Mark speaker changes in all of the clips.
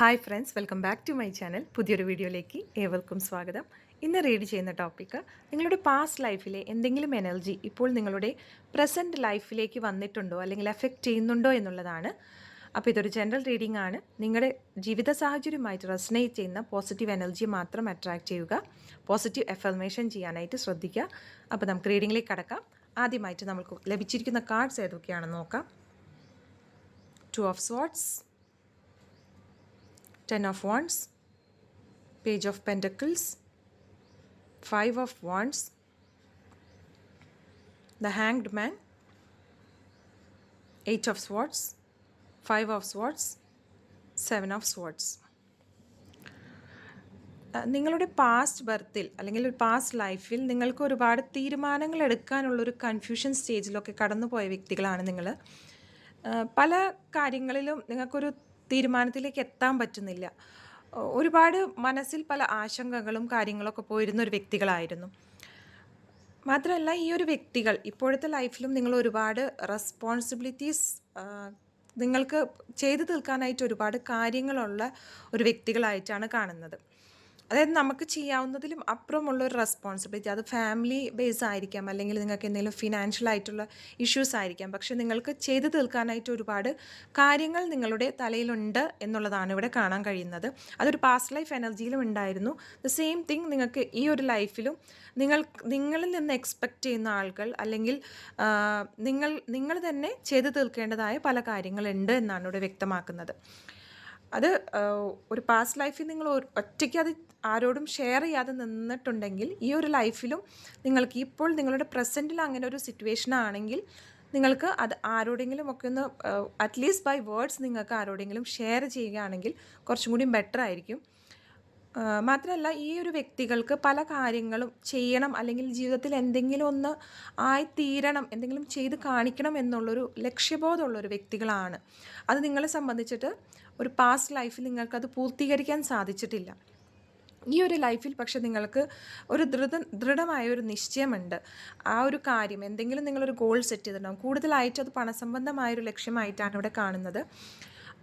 Speaker 1: Hi friends welcome back to my channel പുതിയൊരു വീഡിയോയിലേക്ക് ഏവർക്കും സ്വാഗതം. ഇന്ന് റീഡ് ചെയ്യുന്ന ടോപ്പിക്ക് നിങ്ങളുടെ പാസ്റ്റ് ലൈഫിലെ എന്തെങ്കിലും എനർജി ഇപ്പോൾ നിങ്ങളുടെ പ്രസന്റ് ലൈഫിലേക്ക് വന്നിട്ടുണ്ടോ അല്ലെങ്കിൽ എഫക്റ്റ് ചെയ്യുന്നുണ്ടോ എന്നുള്ളതാണ്. അപ്പോൾ ഇതൊരു ജനറൽ റീഡിംഗ് ആണ്. നിങ്ങളുടെ ജീവിത സാഹചര്യമായിട്ട് റെസനേറ്റ് ചെയ്യുന്ന പോസിറ്റീവ് എനർജി മാത്രം അട്രാക്ട് ചെയ്യുക. പോസിറ്റീവ് എഫർമേഷൻ ചെയ്യാനായിട്ട് ശ്രദ്ധിക്കുക. അപ്പോൾ നമുക്ക് റീഡിങ്ങിലേക്ക് കടക്കാം. ആദ്യമായിട്ട് നമുക്ക് ലഭിച്ചിരിക്കുന്ന കാർഡ്സ് ഏതൊക്കെയാണെന്ന് നോക്കാം. Two of swords Ten of Wands, Page of Pentacles, Five of Wands, the Hanged Man, Eight of Swords, Five of Swords, Seven of Swords. നിങ്ങളുടെ പാസ്റ്റ് ബർത്തിൽ അല്ലെങ്കിൽ ഒരു പാസ്റ്റ് ലൈഫിൽ നിങ്ങൾക്ക് ഒരുപാട് തീരുമാനങ്ങൾ എടുക്കാനുള്ളൊരു കൺഫ്യൂഷൻ സ്റ്റേജിലൊക്കെ കടന്നുപോയ വ്യക്തികളാണ് നിങ്ങൾ പല കാര്യങ്ങളിലും നിങ്ങൾക്കൊരു തീരുമാനത്തിലേക്ക് എത്താൻ പറ്റുന്നില്ല. ഒരുപാട് മനസ്സിൽ പല ആശങ്കകളും കാര്യങ്ങളൊക്കെ പോയിരുന്ന ഒരു വ്യക്തികളായിരുന്നു. മാത്രമല്ല ഈ ഒരു വ്യക്തികൾ ഇപ്പോഴത്തെ ലൈഫിലും നിങ്ങൾ ഒരുപാട് റെസ്പോൺസിബിലിറ്റീസ് നിങ്ങൾക്ക് ചെയ്തു തീർക്കാനായിട്ട് ഒരുപാട് കാര്യങ്ങളുള്ള ഒരു വ്യക്തികളായിട്ടാണ് കാണുന്നത്. അതായത് നമുക്ക് ചെയ്യാവുന്നതിലും അപ്പുറമുള്ള ഒരു റെസ്പോൺസിബിലിറ്റി അത് ഫാമിലി ബേസ് ആയിരിക്കാം അല്ലെങ്കിൽ നിങ്ങൾക്ക് എന്തെങ്കിലും ഫിനാൻഷ്യൽ ആയിട്ടുള്ള ഇഷ്യൂസ് ആയിരിക്കാം. പക്ഷേ നിങ്ങൾക്ക് ചെയ്തു തീർക്കാനായിട്ട് ഒരുപാട് കാര്യങ്ങൾ നിങ്ങളുടെ തലയിലുണ്ട് എന്നുള്ളതാണ് ഇവിടെ കാണാൻ കഴിയുന്നത്. അതൊരു പാസ്റ്റ് ലൈഫ് എനർജിയിലും ഉണ്ടായിരുന്നു. ദ സെയിം തിങ് നിങ്ങൾക്ക് ഈ ഒരു ലൈഫിലും നിങ്ങൾ നിങ്ങളിൽ നിന്ന് എക്സ്പെക്റ്റ് ചെയ്യുന്ന ആളുകൾ അല്ലെങ്കിൽ നിങ്ങൾ നിങ്ങൾ തന്നെ ചെയ്തു തീർക്കേണ്ടതായ പല കാര്യങ്ങളുണ്ട് എന്നാണ് ഇവിടെ വ്യക്തമാക്കുന്നത്. അത് ഒരു പാസ്റ്റ് ലൈഫിൽ നിങ്ങൾ ഒറ്റയ്ക്ക് അത് ആരോടും ഷെയർ ചെയ്യാതെ നിന്നിട്ടുണ്ടെങ്കിൽ ഈ ഒരു ലൈഫിലും നിങ്ങൾക്ക് ഇപ്പോൾ നിങ്ങളുടെ പ്രസന്റിൽ അങ്ങനെ ഒരു സിറ്റുവേഷൻ ആണെങ്കിൽ നിങ്ങൾക്ക് അത് ആരോടെങ്കിലും ഒക്കെ ഒന്ന് അറ്റ്ലീസ്റ്റ് ബൈ വേർഡ്സ് നിങ്ങൾക്ക് ആരോടെങ്കിലും ഷെയർ ചെയ്യുകയാണെങ്കിൽ കുറച്ചും കൂടി ബെറ്റർ ആയിരിക്കും. മാത്രമല്ല ഈ ഒരു വ്യക്തികൾക്ക് പല കാര്യങ്ങളും ചെയ്യണം അല്ലെങ്കിൽ ജീവിതത്തിൽ എന്തെങ്കിലും ഒന്ന് ആയിത്തീരണം എന്തെങ്കിലും ചെയ്ത് കാണിക്കണം എന്നുള്ളൊരു ലക്ഷ്യബോധമുള്ളൊരു വ്യക്തികളാണ്. അത് നിങ്ങളെ സംബന്ധിച്ചിട്ട് ഒരു പാസ്റ്റ് ലൈഫിൽ നിങ്ങൾക്കത് പൂർത്തീകരിക്കാൻ സാധിച്ചിട്ടില്ല. ഈ ഒരു ലൈഫിൽ പക്ഷെ നിങ്ങൾക്ക് ഒരു ദൃഢ ദൃഢമായ ഒരു നിശ്ചയമുണ്ട്. ആ ഒരു കാര്യം എന്തെങ്കിലും നിങ്ങളൊരു ഗോൾ സെറ്റ് ചെയ്തിട്ടുണ്ടാകും കൂടുതലായിട്ട് അത് പണസംബന്ധമായൊരു ലക്ഷ്യമായിട്ടാണ് ഇവിടെ കാണുന്നത്.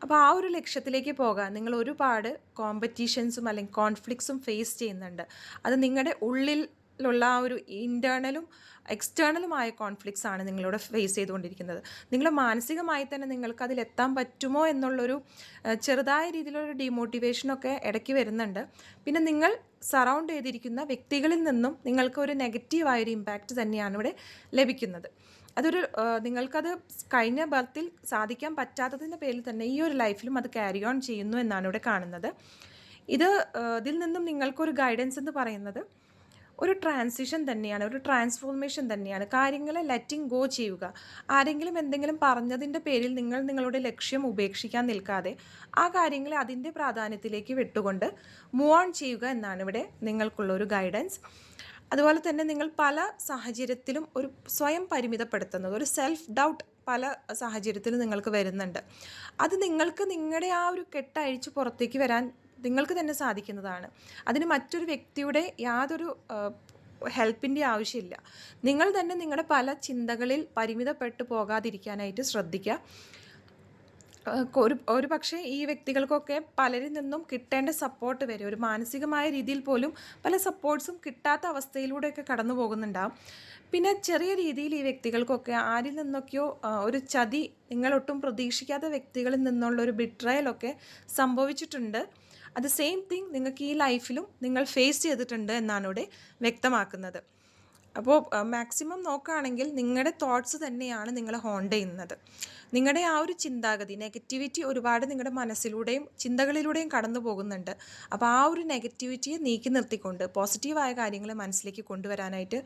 Speaker 1: അപ്പോൾ ആ ഒരു ലക്ഷ്യത്തിലേക്ക് പോകാൻ നിങ്ങൾ ഒരുപാട് കോമ്പറ്റീഷൻസും അല്ലെങ്കിൽ കോൺഫ്ലിക്ട്സും ഫേസ് ചെയ്യുന്നുണ്ട്. അത് നിങ്ങളുടെ ഉള്ളിലുള്ള ആ ഒരു ഇന്റേർണലും എക്സ്റ്റേണലുമായ കോൺഫ്ലിക്ട്സ് ആണ് നിങ്ങളിവിടെ ഫേസ് ചെയ്തുകൊണ്ടിരിക്കുന്നത്. നിങ്ങൾ മാനസികമായി തന്നെ നിങ്ങൾക്ക് അതിലെത്താൻ പറ്റുമോ എന്നുള്ളൊരു ചെറുതായ രീതിയിലൊരു ഡിമോട്ടിവേഷനൊക്കെ ഇടയ്ക്ക് വരുന്നുണ്ട്. പിന്നെ നിങ്ങൾ സറൗണ്ട് ചെയ്തിരിക്കുന്ന വ്യക്തികളിൽ നിന്നും നിങ്ങൾക്ക് ഒരു നെഗറ്റീവായൊരു ഇമ്പാക്റ്റ് തന്നെയാണ് ഇവിടെ ലഭിക്കുന്നത്. അതൊരു നിങ്ങൾക്കത് കഴിഞ്ഞ ബർത്തിൽ സാധിക്കാൻ പറ്റാത്തതിന്റെ പേരിൽ തന്നെ ഈ ഒരു ലൈഫിലും അത് ക്യാരി ഓൺ ചെയ്യുന്നു എന്നാണ് ഇവിടെ കാണുന്നത്. ഇത് ഇതിൽ നിന്നും നിങ്ങൾക്കൊരു ഗൈഡൻസ് എന്ന് പറയുന്നത് ഒരു ട്രാൻസിഷൻ തന്നെയാണ് ഒരു ട്രാൻസ്ഫോർമേഷൻ തന്നെയാണ്. കാര്യങ്ങളെ ലെറ്റിംഗ് ഗോ ചെയ്യുക. ആരെങ്കിലും എന്തെങ്കിലും പറഞ്ഞതിന്റെ പേരിൽ നിങ്ങൾ നിങ്ങളുടെ ലക്ഷ്യം ഉപേക്ഷിക്കാൻ നിൽക്കാതെ ആ കാര്യങ്ങളെ അതിന്റെ പ്രാധാന്യത്തിലേക്ക് വിട്ടുകൊണ്ട് മൂവ് ഓൺ ചെയ്യുക എന്നാണ് ഇവിടെ നിങ്ങൾക്കുള്ള ഒരു ഗൈഡൻസ് അതുപോലെ തന്നെ നിങ്ങൾ പല സാഹചര്യത്തിലും ഒരു സ്വയം പരിമിതപ്പെടുത്തുന്നത് ഒരു സെൽഫ് ഡൗട്ട് പല സാഹചര്യത്തിലും നിങ്ങൾക്ക് വരുന്നുണ്ട്. അത് നിങ്ങൾക്ക് നിങ്ങളുടെ ആ ഒരു കെട്ടഴിച്ച് പുറത്തേക്ക് വരാൻ നിങ്ങൾക്ക് തന്നെ സാധിക്കുന്നതാണ്. അതിന് മറ്റൊരു വ്യക്തിയുടെ യാതൊരു ഹെൽപ്പിന്റെ ആവശ്യമില്ല. നിങ്ങൾ തന്നെ നിങ്ങളുടെ പല ചിന്തകളിൽ പരിമിതപ്പെട്ടു പോകാതിരിക്കാനായിട്ട് ശ്രദ്ധിക്കുക. ഒരു ഒരു പക്ഷേ ഈ വ്യക്തികൾക്കൊക്കെ പലരിൽ നിന്നും കിട്ടേണ്ട സപ്പോർട്ട് വരെ ഒരു മാനസികമായ രീതിയിൽ പോലും പല സപ്പോർട്ട്സും കിട്ടാത്ത അവസ്ഥയിലൂടെയൊക്കെ കടന്നു പോകുന്നുണ്ടാവും. പിന്നെ ചെറിയ രീതിയിൽ ഈ വ്യക്തികൾക്കൊക്കെ ആരിൽ നിന്നൊക്കെയോ ഒരു ചതി നിങ്ങളൊട്ടും പ്രതീക്ഷിക്കാത്ത വ്യക്തികളിൽ നിന്നുള്ള ഒരു ബിട്രയലൊക്കെ സംഭവിച്ചിട്ടുണ്ട്. അത് സെയിം തിങ് നിങ്ങൾക്ക് ഈ ലൈഫിലും നിങ്ങൾ ഫേസ് ചെയ്തിട്ടുണ്ട് എന്നാണ് ഇവിടെ വ്യക്തമാക്കുന്നത്. അപ്പോൾ മാക്സിമം നോക്കുകയാണെങ്കിൽ നിങ്ങളുടെ തോട്ട്സ് തന്നെയാണ് നിങ്ങളെ ഹോണ്ട് ചെയ്യുന്നത്. നിങ്ങളുടെ ആ ഒരു ചിന്താഗതി നെഗറ്റിവിറ്റി ഒരുപാട് നിങ്ങളുടെ മനസ്സിലൂടെയും ചിന്തകളിലൂടെയും കടന്നു പോകുന്നുണ്ട്. അപ്പോൾ ആ ഒരു നെഗറ്റിവിറ്റിയെ നീക്കി നിർത്തിക്കൊണ്ട് പോസിറ്റീവായ കാര്യങ്ങൾ മനസ്സിലേക്ക് കൊണ്ടുവരാനായിട്ട്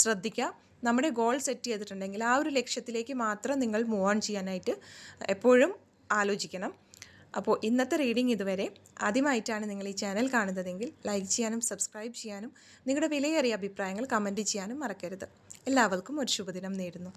Speaker 1: ശ്രദ്ധിക്കുക. നമ്മുടെ ഗോൾ സെറ്റ് ചെയ്തിട്ടുണ്ടെങ്കിൽ ആ ഒരു ലക്ഷ്യത്തിലേക്ക് മാത്രം നിങ്ങൾ മൂവ് ഓൺ ചെയ്യാനായിട്ട് എപ്പോഴും ആലോചിക്കണം. അപ്പോൾ ഇന്നത്തെ റീഡിംഗ് ഇതുവരെ ആദ്യമായിട്ടാണ് നിങ്ങൾ ഈ ചാനൽ കാണുന്നതെങ്കിൽ ലൈക്ക് ചെയ്യാനും സബ്സ്ക്രൈബ് ചെയ്യാനും നിങ്ങളുടെ വിലയേറിയ അഭിപ്രായങ്ങൾ കമന്റ് ചെയ്യാനും മറക്കരുത്. എല്ലാവർക്കും ഒരു ശുഭദിനം നേരുന്നു.